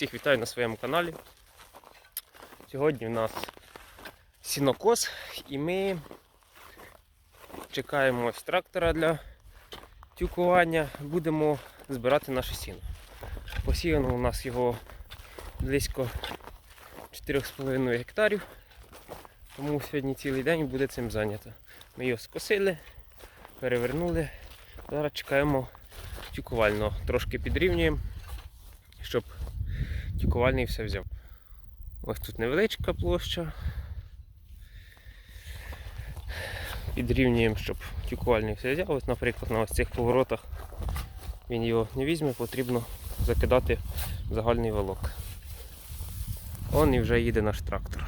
Всіх вітаю на своєму каналі. Сьогодні в нас сінокос і ми чекаємо ось трактора для тюкування. Будемо збирати наше сіно. Посіяно у нас його близько 4,5 гектарів. Тому сьогодні цілий день буде цим зайнято. Ми його скосили, перевернули. Зараз чекаємо тюкувального. Трошки підрівнюємо, щоб тюкувальний все взяв. Ось тут невеличка площа. Підрівнюємо, щоб тюкувальний все взяв. Ось, наприклад, на ось цих поворотах він його не візьме, потрібно закидати в загальний волок. Он і вже їде наш трактор.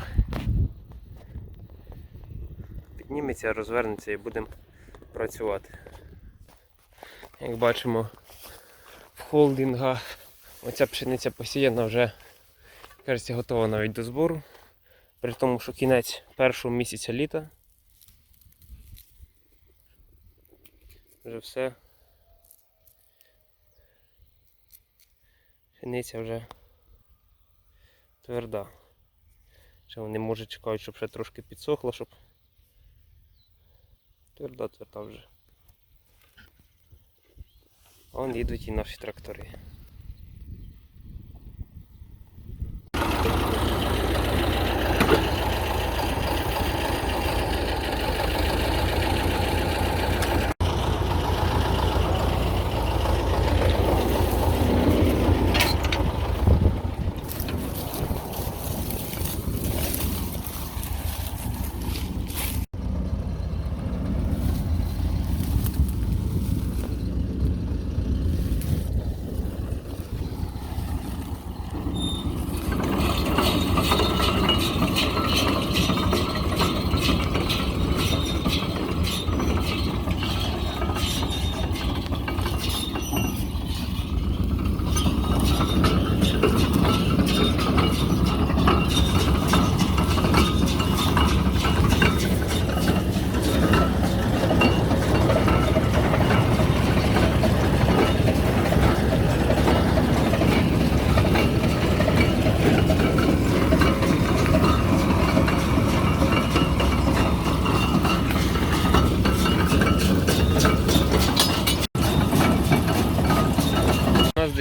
Підніметься, розвернеться і будемо працювати. Як бачимо, в холдинга оця пшениця посіяна вже, кажеться, готова навіть до збору. При тому, що кінець першого місяця літа. Вже все. Пшениця вже тверда. Ще вони може чекають, щоб ще трошки підсохло, щоб тверда тверда вже. Вон їдуть і наші трактори.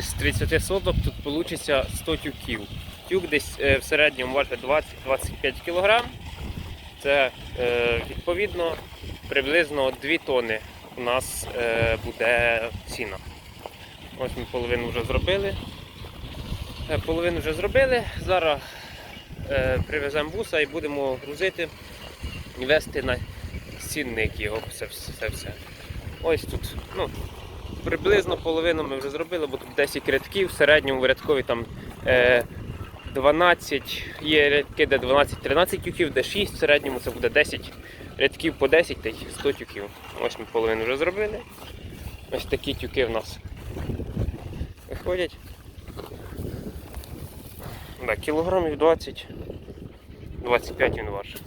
З 30 соток тут вийде 100 тюків. Тюк десь е, в середньому важить 20-25 кг. Це е, відповідно приблизно 2 тони у нас е, буде сіна. Ось ми половину вже зробили. Половину вже зробили. Зараз привеземо буса і будемо грузити і вести на сінник його все, все, все. Ось тут. Ну, Приблизно половину ми вже зробили, 10 рядків, в середньому в рядкові там е, 12, є рядки, де 12-13 тюків, де 6, в середньому це буде 10 рядків по 10 та й 100 тюків. Ось ми половину вже зробили. Ось такі тюки в нас виходять. Да, кілограмів 20, 25 він важить.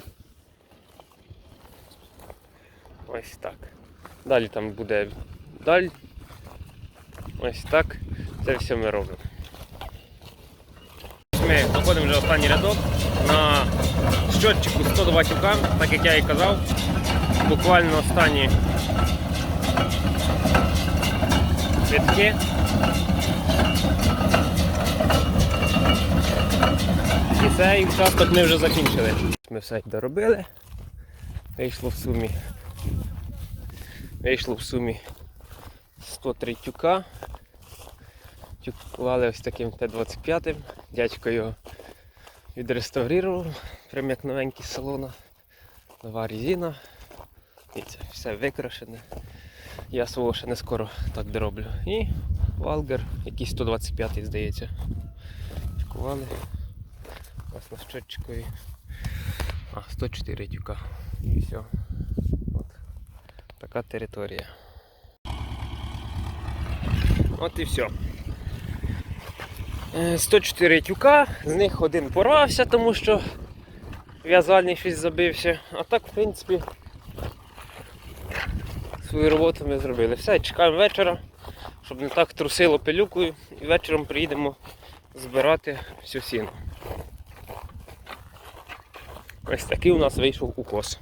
Ось так. Далі там буде даль. Ось так. Це все ми робимо. Ми проходимо вже останній рядок на щотчику 102 тюка, так як я і казав. Буквально останні рядки. І цей участок ми вже закінчили. Ми все доробили. Вийшло в сумі. Вийшло в сумі 103 тюка. Тюкували ось таким Т-25. Дядько його відреставрував, прям як новенький салона. Нова резина. І це все викрашене. Я свого ще не скоро так дороблю. І валгер, який 125 здається. Тюкували. Ось на щотчикові. А, 104 тюка. І все. От. Така територія. От і все. Е, 104 тюка, з них один порвався, тому що в'язальний щось забився. А так, в принципі, свою роботу ми зробили. Все, чекаємо вечора, щоб не так трусило пилюкою. І вечором приїдемо збирати всю сіну. Ось такий у нас вийшов укос.